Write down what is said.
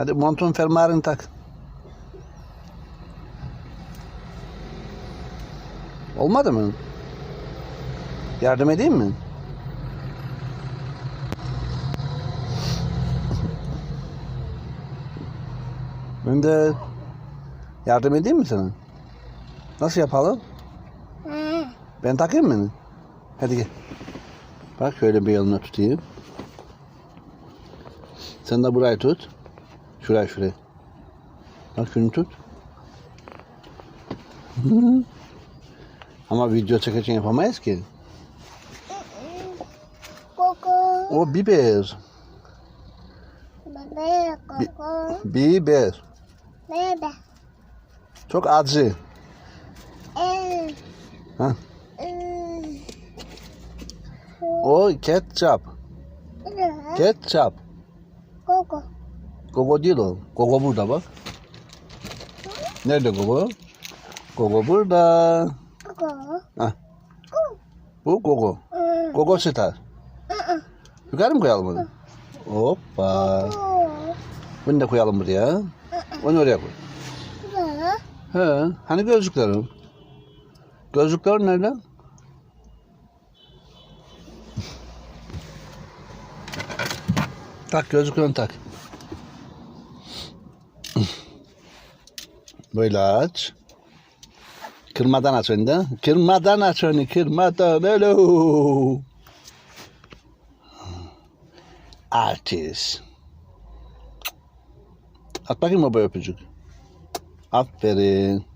Hadi montun fermuarını tak. Olmadı mı? Yardım edeyim mi? Ben de yardım edeyim mi sana? Nasıl yapalım? Ben takayım mı? Hadi gel. Bak şöyle bir yanına tutayım. Sen de burayı tut. Şuraya şuraya. Bak şunu tut. Ama video çekerken yapamayız ki. O biber. Koku. Biber. Bebe. Çok acı. Ha. O ketçap. Ketçap. Koku. Gogo değil o. Gogo burada bak. Nerede Gogo? Gogo burada. Koku. Ha. Bu Gogo. Gogo Star. Yukarı mı koyalım bunu? Hoppa. Bunu da koyalım buraya. Onu oraya koy. He. Hani gözlüklerim? Gözlükler nerede? tak gözlüklerini tak. Böyle aç. Kırmadan aç da. Kırmadan aç onu. Kırmadan. Hello. Artist. At bakayım o öpücük. Aferin.